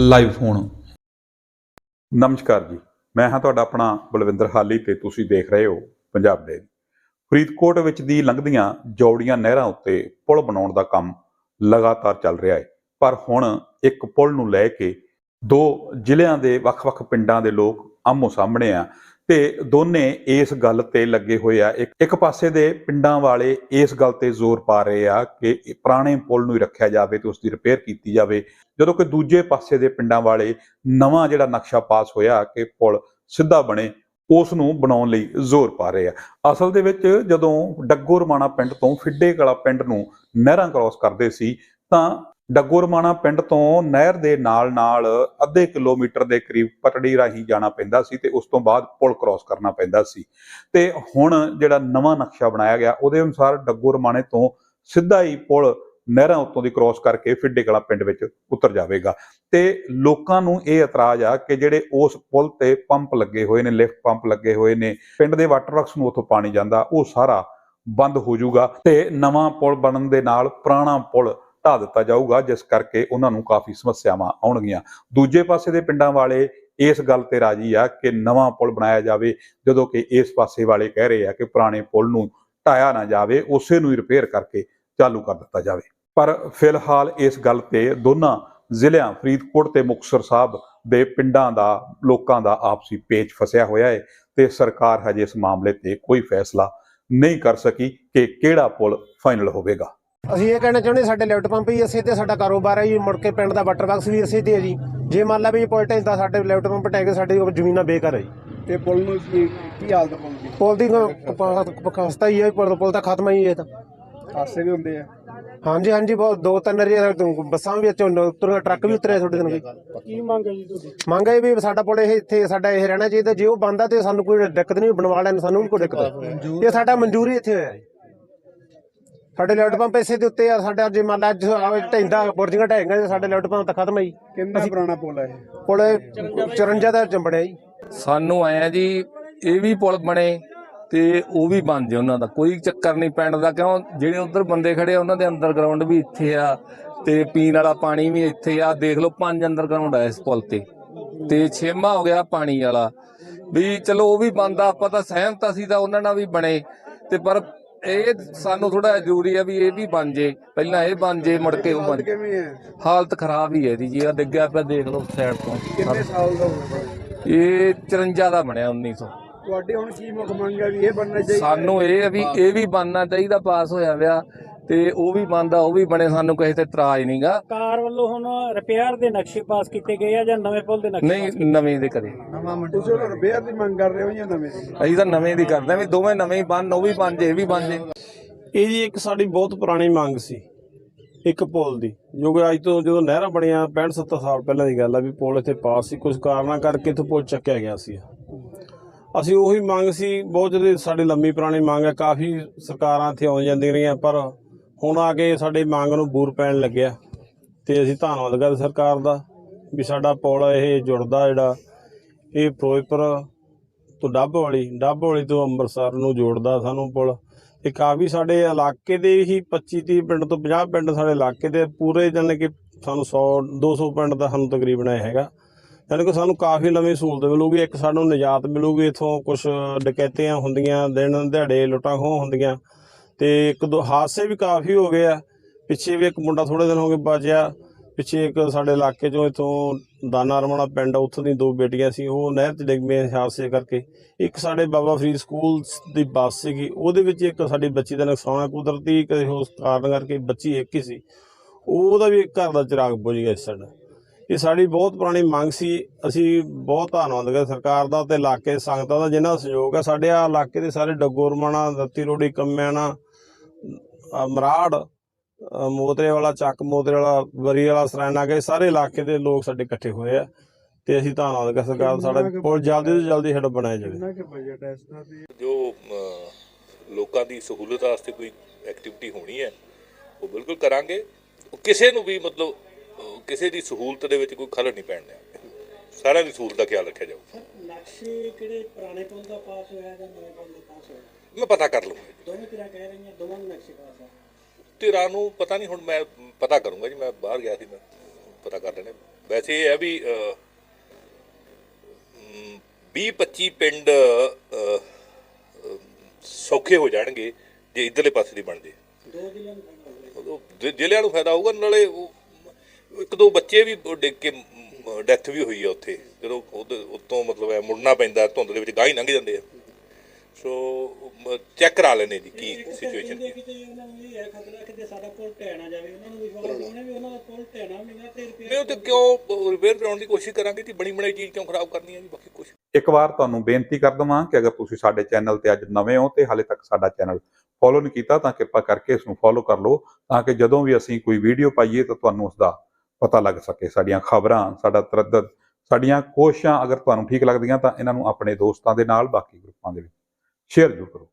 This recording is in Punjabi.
ਲਾਈਵ ਫੋਨ ਨਮਸਕਾਰ ਜੀ। ਮੈਂ ਹਾਂ ਤੁਹਾਡਾ ਆਪਣਾ ਬਲਵਿੰਦਰ ਹਾਲੀ ਤੇ ਤੁਸੀਂ ਦੇਖ ਰਹੇ ਹੋ ਪੰਜਾਬ ਡੇਰੀ ਫਰੀਦਕੋਟ ਵਿੱਚ ਦੀ ਲੰਘਦੀਆਂ ਜੌੜੀਆਂ ਨਹਿਰਾਂ ਉੱਤੇ ਪੁਲ ਬਣਾਉਣ ਦਾ ਕੰਮ ਲਗਾਤਾਰ ਚੱਲ ਰਿਹਾ ਹੈ। ਪਰ ਹੁਣ ਇੱਕ ਪੁਲ ਨੂੰ ਲੈ ਕੇ ਦੋ ਜ਼ਿਲ੍ਹਿਆਂ ਦੇ ਵੱਖ-ਵੱਖ ਪਿੰਡਾਂ ਦੇ ਲੋਕ ਆਮੋ ਸਾਹਮਣੇ ਆ। ਤੇ ਦੋਨੇ ਇਸ ਗੱਲ ਤੇ ਲੱਗੇ ਹੋਏ ਆ। ਇੱਕ ਇੱਕ ਪਾਸੇ ਦੇ ਪਿੰਡਾਂ ਵਾਲੇ ਇਸ ਗੱਲ ਤੇ ਜ਼ੋਰ ਪਾ ਰਹੇ ਆ ਕਿ ਪੁਰਾਣੇ ਪੁਲ ਨੂੰ ਹੀ ਰੱਖਿਆ ਜਾਵੇ ਤੇ ਉਸ ਦੀ ਰਿਪੇਅਰ ਕੀਤੀ ਜਾਵੇ। ਜਦੋਂ ਕਿ ਦੂਜੇ ਪਾਸੇ ਦੇ ਪਿੰਡਾਂ ਵਾਲੇ ਨਵਾਂ ਜਿਹੜਾ ਨਕਸ਼ਾ ਪਾਸ ਹੋਇਆ ਕਿ ਪੁਲ ਸਿੱਧਾ ਬਣੇ, ਉਸ ਨੂੰ ਬਣਾਉਣ ਲਈ ਜ਼ੋਰ ਪਾ ਰਹੇ ਆ। ਅਸਲ ਦੇ ਵਿੱਚ ਜਦੋਂ ਡੱਗੋ ਰਮਾਣਾ ਪਿੰਡ ਤੋਂ ਫਿੱਡੇ ਕਲਾ ਪਿੰਡ ਨੂੰ ਨਹਿਰਾਂ ਕ੍ਰਾਸ ਕਰਦੇ ਸੀ, ਤਾਂ ਡੱਗੋ ਰਮਾਣਾ ਪਿੰਡ ਤੋਂ ਨਹਿਰ ਦੇ ਨਾਲ ਨਾਲ ਅੱਧੇ ਕਿਲੋਮੀਟਰ ਦੇ ਕਰੀਬ ਪਟੜੀ ਰਾਹੀਂ ਜਾਣਾ ਪੈਂਦਾ ਸੀ ਤੇ ਉਸ ਤੋਂ ਬਾਅਦ ਪੁਲ ਕ੍ਰਾਸ ਕਰਨਾ ਪੈਂਦਾ ਸੀ। ਤੇ ਹੁਣ ਜਿਹੜਾ ਨਵਾਂ ਨਕਸ਼ਾ ਬਣਾਇਆ ਗਿਆ, ਉਹਦੇ ਅਨੁਸਾਰ ਡੱਗੋ ਰਮਾਣੇ ਤੋਂ ਸਿੱਧਾ ਹੀ ਪੁਲ ਨਹਿਰਾਂ ਉੱਤੋਂ ਦੀ ਕ੍ਰਾਸ ਕਰਕੇ ਫਿੱਡੇ ਕਲਾ ਪਿੰਡ ਵਿੱਚ ਉਤਰ ਜਾਵੇਗਾ। ਤੇ ਲੋਕਾਂ ਨੂੰ ਇਹ ਇਤਰਾਜ਼ ਆ ਕਿ ਜਿਹੜੇ ਉਸ ਪੁਲ ਤੇ ਪੰਪ ਲੱਗੇ ਹੋਏ ਨੇ, ਲਿਫਟ ਪੰਪ ਲੱਗੇ ਹੋਏ ਨੇ, ਪਿੰਡ ਦੇ ਵਾਟਰ ਵਰਕਸ ਨੂੰ ਉੱਥੋਂ ਪਾਣੀ ਜਾਂਦਾ, ਉਹ ਸਾਰਾ ਬੰਦ ਹੋ ਜਾਊਗਾ ਤੇ ਨਵਾਂ ਪੁਲ ਬਣਨ ਦੇ ਨਾਲ ਪੁਰਾਣਾ ਪੁਲ ਢਾ ਦਿੱਤਾ ਜਾਊਗਾ, ਜਿਸ ਕਰਕੇ ਉਹਨਾਂ ਨੂੰ ਕਾਫੀ ਸਮੱਸਿਆਵਾਂ ਆਉਣਗੀਆਂ। ਦੂਜੇ ਪਾਸੇ ਦੇ ਪਿੰਡਾਂ ਵਾਲੇ ਇਸ ਗੱਲ ਤੇ ਰਾਜੀ ਆ ਕਿ ਨਵਾਂ ਪੁਲ ਬਣਾਇਆ ਜਾਵੇ, ਜਦੋਂ ਕਿ ਇਸ ਪਾਸੇ ਵਾਲੇ ਕਹਿ ਰਹੇ ਆ ਕਿ ਪੁਰਾਣੇ ਪੁਲ ਨੂੰ ਢਾਇਆ ਨਾ ਜਾਵੇ, ਉਸੇ ਨੂੰ ਹੀ ਰਿਪੇਅਰ ਕਰਕੇ ਚਾਲੂ ਕਰ ਦਿੱਤਾ ਜਾਵੇ। ਪਰ ਫਿਲਹਾਲ ਇਸ ਗੱਲ ਤੇ ਦੋਨਾਂ ਜ਼ਿਲ੍ਹਿਆਂ, ਫਰੀਦਕੋਟ ਤੇ ਮੁਕਤਸਰ ਸਾਹਿਬ ਦੇ ਪਿੰਡਾਂ ਦਾ, ਲੋਕਾਂ ਦਾ ਆਪਸੀ ਪੇਚ ਫਸਿਆ ਹੋਇਆ ਹੈ ਤੇ ਸਰਕਾਰ ਹਜੇ ਇਸ ਮਾਮਲੇ ਤੇ ਕੋਈ ਫੈਸਲਾ ਨਹੀਂ ਕਰ ਸਕੀ ਕਿ ਕਿਹੜਾ ਪੁਲ ਫਾਈਨਲ ਹੋਵੇਗਾ। ਅਸੀਂ ਇਹ ਕਹਿਣਾ ਚਾਹੁੰਦੇ ਸਾਡੇ ਲਿਫਟ ਪੰਪ ਹੀ ਅਸੀਂ ਤੇ ਸਾਡਾ ਕਾਰੋਬਾਰ ਹੈ ਜੀ ਮੁੜ ਕੇ ਪਿੰਡ ਦਾ ਵਾਟਰ ਬਾਕਸ ਵੀ ਅਸੀਂ ਤੇ ਹੈ ਜੀ। ਜੇ ਮੰਨ ਲਾ ਵੀ ਪੋਲਿਟਿਕਸ ਦਾ ਸਾਡੇ ਲਿਫਟ ਪੰਪ ਟੈਗ ਸਾਡੀ ਜ਼ਮੀਨਾਂ ਬੇਕਾਰ ਹੈ ਜੀ। ਤੇ ਪੁਲ ਨੂੰ ਕੀ ਕੀ ਹਾਲਤ ਪਹੁੰਚੀ ਪੁਲ ਦੀ? ਖਸਤਾ ਹੀ ਹੈ ਪੁਲ ਪੁਲ ਤਾਂ ਖਤਮ ਹੀ ਹੈ ਤਾਂ। ਹਾਸੇ ਵੀ ਹੁੰਦੇ ਆ। ਹਾਂਜੀ ਹਾਂਜੀ ਬਹੁਤ ਦੋ ਤਿੰਨ ਰੀ ਬੱਸਾਂ ਵੀ ਵਿੱਚੋਂ ਉਤਰ ਟਰੱਕ ਵੀ ਉਤਰੇ ਤੁਹਾਡੇ ਨਾਲ ਕੀ ਮੰਗ ਹੈ ਜੀ ਤੁਹਾਡੀ? ਮੰਗ ਹੈ ਵੀ ਸਾਡਾ ਪੁਲ ਇਹ ਇੱਥੇ ਸਾਡਾ ਇਹ ਰਹਿਣਾ ਚਾਹੀਦਾ ਜੇ ਉਹ ਬੰਦਾ ਤੇ ਸਾਨੂੰ ਕੋਈ ਦਿੱਕਤ ਨਹੀਂ ਬਣਵਾ ਲੈਣ ਸਾਨੂੰ ਕੋਈ ਦਿੱਕਤ ਇਹ ਸਾਡਾ ਮਨਜ਼ੂਰੀ ਇੱਥੇ ਹੋਇਆ ਹੈ ਸਾਡੇ ਲਿਫਟ ਪੰਪ ਇਸੇ ਦੇ ਉੱਤੇ ਆ ਸਾਡਾ ਜੇ ਮੰਨ ਲਾ ਅੱਜ ਆਵੇ ਢੈਂਦਾ ਬੁਰਜੀਆਂ ਢਹਿੰਗਾ ਸਾਡੇ ਲਿਫਟ ਪੰਪ ਤਾਂ ਖਤਮ ਹੈ ਜੀ। ਕਿੰਨਾ ਪੁਰਾਣਾ ਪੁਲ ਹੈ ਇਹ? ਪੁਲ 54 ਦਾ ਚੰਬੜਿਆ ਜੀ। ਸਾਨੂੰ ਆਇਆ ਜੀ ਇਹ ਵੀ ਪੁਲ ਬਣੇ ਤੇ ਉਹ ਵੀ ਬਣ ਜੇ ਉਹਨਾਂ ਦਾ। ਕੋਈ ਚੱਕਰ ਨਹੀਂ ਪਿੰਡ ਦਾ ਕਿਉਂ? ਜਿਹੜੇ ਉਧਰ ਬੰਦੇ ਖੜੇ ਆ ਉਹਨਾਂ ਦੇ ਅੰਡਰਗਰਾਉਂਡ ਵੀ ਇੱਥੇ ਆ ਤੇ ਪੀਣ ਵਾਲਾ ਪਾਣੀ ਵੀ ਇੱਥੇ ਆ। ਦੇਖ ਲਓ ਪੰਜ ਅੰਡਰਗਰਾਉਂਡ ਆ ਇਸ ਪੁਲ ਤੇ। ਤੇ ਛੇਮਾ ਹੋ ਗਿਆ ਪਾਣੀ ਵਾਲਾ। ਵੀ ਚਲੋ ਉਹ ਵੀ ਬੰਦਾ ਆਪਾਂ ਤਾਂ ਸਹਿਮਤ ਅਸੀਂ ਤਾਂ ਉਹਨਾਂ ਨਾਲ ਵੀ ਬਣੇ। ਤੇ ਪਰ ਇਹ ਸਾਨੂੰ ਥੋੜਾ ਜ਼ਰੂਰੀ ਆ ਵੀ ਇਹ ਵੀ ਬਣ ਜੇ। ਪਹਿਲਾਂ ਇਹ ਬਣ ਜੇ ਮੁੜ ਕੇ ਉਹ ਬਣ ਜੇ। ਕਿਵੇਂ ਹੈ? ਹਾਲਤ ਖਰਾਬ ਹੀ ਹੈ ਇਹਦੀ ਜੀ। ਆ ਡਿੱਗਿਆ ਪਿਆ ਦੇਖ ਲਓ ਸਾਈਡ ਤੋਂ। ਕਿੰਨੇ ਸਾਲ ਦਾ ਹੋਊਗਾ ਇਹ 54 ਦਾ ਬਣਿਆ 1900 ਤੁਹਾਡੀ ਹੁਣ ਕੀ ਮੁੱਖ ਮੰਗ ਹੈ ਵੀ ਇਹ ਬਣਨਾ ਚਾਹੀਦਾ? ਸਾਨੂੰ ਇਹ ਆ ਵੀ ਇਹ ਵੀ ਬਣਨਾ ਚਾਹੀਦਾ ਪਾਸ ਹੋਇਆ ਵਿਆ। ਤੇ ਉਹ ਵੀ ਬਣਦਾ ਉਹ ਵੀ ਬਣੇ ਸਾਨੂੰ ਕਿਸੇ ਤੇ ਇਤਰਾਜ਼ ਨਹੀਂਗਾ ਕਾਰ ਵੱਲੋਂ ਹੁਣ ਰਿਪੇਅਰ ਦੇ ਨਕਸ਼ੇ ਪਾਸ ਕੀਤੇ ਗਏ ਆ ਜਾਂ ਨਵੇਂ ਪੁਲ ਦੇ ਨਕਸ਼ੇ ਨਹੀਂ ਨਵੇਂ ਦੇ ਕਰੇ। ਨਵਾਂ ਮੰਡੀ ਤੁਸੀਂ ਉਹ ਰਿਪੇਅਰ ਦੀ ਮੰਗ ਕਰ ਰਹੇ ਹੋ ਜਾਂ ਨਵੇਂ ਦੀ? ਅਸੀਂ ਤਾਂ ਨਵੇਂ ਦੀ ਕਰਦੇ ਆ ਵੀ ਦੋਵੇਂ ਨਵੇਂ ਹੀ ਬਣ ਉਹ ਵੀ ਬਣ ਜੇ ਇਹ ਵੀ ਬਣ ਜੇ। ਇਹ ਜੀ ਇੱਕ ਸਾਡੀ ਬਹੁਤ ਪੁਰਾਣੀ ਮੰਗ ਸੀ ਇੱਕ ਪੁਲ ਦੀ। ਜੋ ਕਿ ਅੱਜ ਤੋਂ ਜਦੋਂ ਨਹਿਰਾਂ ਬਣੀਆਂ 65 70 ਸਾਲ ਪਹਿਲਾਂ ਦੀ ਗੱਲ ਆ ਵੀ ਪੁਲ ਇੱਥੇ ਪਾਸ ਸੀ ਕੁਝ ਕਾਰਨਾਂ ਕਰਕੇ ਇੱਥੇ ਪੁਲ ਚੱਕਿਆ ਗਿਆ ਸੀ। ਅਸੀਂ ਉਹੀ ਮੰਗ ਸੀ ਬਹੁਤ ਜਿਹੜੀ ਸਾਡੀ ਲੰਮੀ ਪੁਰਾਣੀ ਮੰਗ ਹੈ ਕਾਫੀ ਸਰਕਾਰਾਂ ਇੱਥੇ ਆਉਂ ਜਾਂਦੀਆਂ ਰਹੀਆਂ ਪਰ ਹੁਣ ਆ ਕੇ ਸਾਡੇ ਮੰਗ ਨੂੰ ਬੂਰ ਪੈਣ ਲੱਗਿਆ ਤੇ ਅਸੀਂ ਧੰਨਵਾਦ ਕਰਦੇ ਸਰਕਾਰ ਦਾ ਵੀ ਸਾਡਾ ਪੁਲ ਇਹ ਜੁੜਦਾ ਜਿਹੜਾ ਇਹ ਫਿਰੋਜ਼ਪੁਰ ਤੋਂ ਡੱਬ ਵਾਲੀ ਡੱਬ ਵਾਲੀ ਤੋਂ ਅੰਮ੍ਰਿਤਸਰ ਨੂੰ ਜੋੜਦਾ ਸਾਨੂੰ ਪੁਲ। ਤੇ ਕਾਫੀ ਸਾਡੇ ਇਲਾਕੇ ਦੇ ਹੀ 25 30 ਪਿੰਡ ਤੋਂ 50 ਪਿੰਡ ਸਾਡੇ ਇਲਾਕੇ ਦੇ ਪੂਰੇ ਜਾਣੀ ਕਿ ਸਾਨੂੰ 100 200 ਪਿੰਡ ਦਾ ਸਾਨੂੰ ਤਕਰੀਬਨ ਇਹ ਹੈਗਾ। ਯਾਨੀ ਕਿ ਸਾਨੂੰ ਕਾਫੀ ਨਵੀਂ ਸਹੂਲਤ ਮਿਲੂਗੀ, ਇੱਕ ਸਾਨੂੰ ਨਿਜਾਤ ਮਿਲੂਗੀ, ਇਥੋਂ ਕੁਝ ਡਕੈਤੀਆਂ ਹੁੰਦੀਆਂ, ਦਿਨ ਦਿਹਾੜੇ ਲੁੱਟਾਂ ਖੋਹ ਹੁੰਦੀਆਂ। ਤੇ ਇੱਕ ਦੋ ਹਾਦਸੇ ਵੀ ਕਾਫੀ ਹੋ ਗਏ ਆ। ਪਿੱਛੇ ਵੀ ਇੱਕ ਮੁੰਡਾ ਥੋੜੇ ਦਿਨ ਹੋ ਗਏ ਬਚਿਆ। ਪਿੱਛੇ ਇੱਕ ਸਾਡੇ ਇਲਾਕੇ ਚੋਂ ਇਥੋਂ ਦਾਨਾ ਰਮਣਾ ਪਿੰਡ ਆ, ਉੱਥੋਂ ਦੀ ਦੋ ਬੇਟੀਆਂ ਸੀ ਉਹ ਨਹਿਰ 'ਚ ਡਿੱਗ ਪਈਆਂ ਹਾਦਸੇ ਕਰਕੇ। ਇੱਕ ਸਾਡੇ ਬਾਬਾ ਫਰੀਦ ਸਕੂਲ ਦੀ ਬੱਸ ਸੀਗੀ ਉਹਦੇ ਵਿੱਚ ਇੱਕ ਸਾਡੀ ਬੱਚੀ ਦਾ ਨੁਕਸਾਨ ਆ ਕੁਦਰਤੀ ਕਿਸੇ ਉਸ ਕਾਰਨ ਕਰਕੇ ਬੱਚੀ ਇੱਕ ਹੀ ਸੀ। ਉਹਦਾ ਵੀ ਘਰ ਦਾ ਚਿਰਾਗ ਬੁਝ ਗਿਆ ਇਸ ਸਾਡਾ। ਇਹ ਸਾਡੀ ਬਹੁਤ ਪੁਰਾਣੀ ਮੰਗ ਸੀ। ਅਸੀਂ ਬਹੁਤ ਧੰਨਵਾਦ ਕਰਦੇ ਸਰਕਾਰ ਦਾ ਤੇ ਇਲਾਕੇ ਸੰਗਤਾਂ ਦਾ ਜਿਨ੍ਹਾਂ ਦਾ ਸਹਿਯੋਗ ਹੈ ਸਾਡੇ ਆ ਇਲਾਕੇ ਦੇ ਸਾਰੇ ਡੱਗੋਰਮਾਣਾ ਦੱਤੀ ਰੋੜੀ ਕੰਮਿਆਣਾ ਅ, ਮਰਾੜ ਅ, ਮੋਤਰੇ ਵਾਲਾ ਚੱਕ ਮੋਤਰੇ ਵਾਲਾ ਵਰੀ ਵਾਲਾ ਸਰਾਣਾ ਗਏ ਸਾਰੇ ਇਲਾਕੇ ਦੇ ਲੋਕ ਸਾਡੇ ਇਕੱਠੇ ਹੋਏ ਆ ਤੇ ਅਸੀਂ ਧੰਨਵਾਦ ਕਰਦੇ ਸਰਕਾਰ ਦਾ ਸਾਡਾ ਪੁਲ ਜਲਦੀ ਤੋਂ ਜਲਦੀ ਸਾਡਾ ਬਣਾਇਆ ਜਾਵੇ। ਕਿ ਜੋ ਲੋਕਾਂ ਦੀ ਸਹੂਲਤ ਵਾਸਤੇ ਕੋਈ ਐਕਟੀਵਿਟੀ ਹੋਣੀ ਹੈ ਉਹ ਬਿਲਕੁਲ ਕਰਾਂਗੇ। ਕਿਸੇ ਨੂੰ ਵੀ ਮਤਲਬ ਕਿਸੇ ਦੀ ਸਹੂਲਤ ਦੇ ਵਿੱਚ ਕੋਈ ਖਲਲ ਨਹੀਂ ਪੈਣ ਸਾਰਿਆਂ ਦੀ ਸਹੂਲਤ ਦਾ ਖਿਆਲ ਰੱਖਿਆ ਜਾਊ। ਨਕਸ਼ੇ ਕਿਹੜੇ ਪੁਰਾਣੇ ਪੁਲ ਦਾ ਪਾਸ ਹੋਇਆ ਜਾਂ ਨਵੇਂ ਪੁਲ ਦਾ ਪਾਸ ਹੋਇਆ? ਮੈਂ ਪਤਾ ਕਰ ਲਵਾਂਗਾ ਦੋਵੇਂ ਤਰ੍ਹਾਂ ਕਹਿ ਰਹੀਆਂ ਦੋਵਾਂ ਦੇ ਨਕਸ਼ੇ ਪਾਸ ਆ ਧਿਰਾਂ ਨੂੰ ਪਤਾ ਨਹੀਂ ਹੁਣ ਮੈਂ ਪਤਾ ਕਰੂੰਗਾ ਜੀ ਮੈਂ ਬਾਹਰ ਗਿਆ ਸੀ ਮੈਂ ਪਤਾ ਕਰ ਲੈਣੇ। ਵੈਸੇ ਇਹ ਹੈ ਵੀ 20 25 ਪਿੰਡ ਸੌਖੇ ਹੋ ਜਾਣਗੇ ਜੇ ਇਧਰਲੇ ਪਾਸੇ ਦੀ ਬਣ ਜੇ। ਦੋ ਜ਼ਿਲ੍ਹਿਆਂ ਨੂੰ ਫਾਇਦਾ ਜ਼ਿਲ੍ਹਿਆਂ ਨੂੰ ਹੋਊਗਾ ਨਾਲੇ ਇੱਕ ਦੋ ਬੱਚੇ ਵੀ ਡਿੱਗ ਕੇ ਡੈਥ ਵੀ ਹੋਈ ਆ ਉੱਥੇ। ਜਦੋਂ ਉੱਤੋਂ ਮਤਲਬ ਮੁੜਨਾ ਪੈਂਦਾ ਧੁੰਦ ਦੇ ਵਿੱਚ ਗਾਹ ਹੀ ਲੰਘ ਜਾਂਦੇ ਆ। ਸੋ ਚੈੱਕ ਕਰਾ ਲੈਣੇ ਜੀ ਕੀ ਸਿਚੁਏਸ਼ਨ ਕਿਤੇ ਕਿਤੇ ਉਹਨਾਂ ਨੂੰ ਇਹ ਹੈ ਖਤਰਾ ਕਿ ਜੇ ਸਾਡਾ ਪੁਲ ਢਹਿ ਨਾ ਜਾਵੇ ਉਹਨਾਂ ਨੂੰ ਵਿਸ਼ਵਾਸ ਹੋਣਾ ਵੀ ਉਹਨਾਂ ਦਾ ਪੁਲ ਢਹਿਣਾ ਵੀ ਨਹੀਂਗਾ ਤੇ ਰਿਪੇਅਰ ਨਹੀਂ ਉਹ ਤੇ ਕਿਉਂ ਰਿਪੇਅਰ ਕਰਾਉਣ ਦੀ ਕੋਸ਼ਿਸ਼ ਕਰਾਂਗੇ ਜੀ? ਬਣੀ ਬਣਾਈ ਚੀਜ਼ ਕਿਉਂ ਖਰਾਬ ਕਰਨੀ ਹੈ ਜੀ? ਬਾਕੀ ਕੁਝ ਇੱਕ ਵਾਰ ਤੁਹਾਨੂੰ ਬੇਨਤੀ ਕਰ ਦਵਾਂ ਕਿ ਅਗਰ ਤੁਸੀਂ ਸਾਡੇ ਚੈਨਲ ਤੇ ਅੱਜ ਨਵੇਂ ਹੋ ਤੇ ਹਾਲੇ ਤੱਕ ਸਾਡਾ ਚੈਨਲ ਫੋਲੋ ਨਹੀਂ ਕੀਤਾ ਤਾਂ ਕਿਰਪਾ ਕਰਕੇ ਇਸ ਨੂੰ ਫੋਲੋ ਕਰ ਲਓ ਤਾਂ ਕਿ ਜਦੋਂ ਵੀ ਅਸੀਂ ਕੋਈ ਵੀਡੀਓ ਪਾਈਏ ਤਾਂ ਤੁਹਾਨੂੰ ਉਸ ਦਾ ਪਤਾ ਲੱਗ ਸਕੇ। ਸਾਡੀਆਂ ਖਬਰਾਂ ਸਾਡਾ ਤਰੱਦਦ ਸਾਡੀਆਂ ਕੋਸ਼ਿਸ਼ਾਂ ਅਗਰ ਤੁਹਾਨੂੰ ਠੀਕ ਲੱਗਦੀਆਂ ਤਾਂ ਇਹਨਾਂ ਨੂੰ ਆਪਣੇ ਦੋਸਤਾਂ ਦੇ ਨਾਲ ਬਾਕੀ ਗਰੁੱਪਾਂ ਦੇ ਵਿੱਚ ਸ਼ੇਅਰ ਜ਼ਰੂਰ ਕਰੋ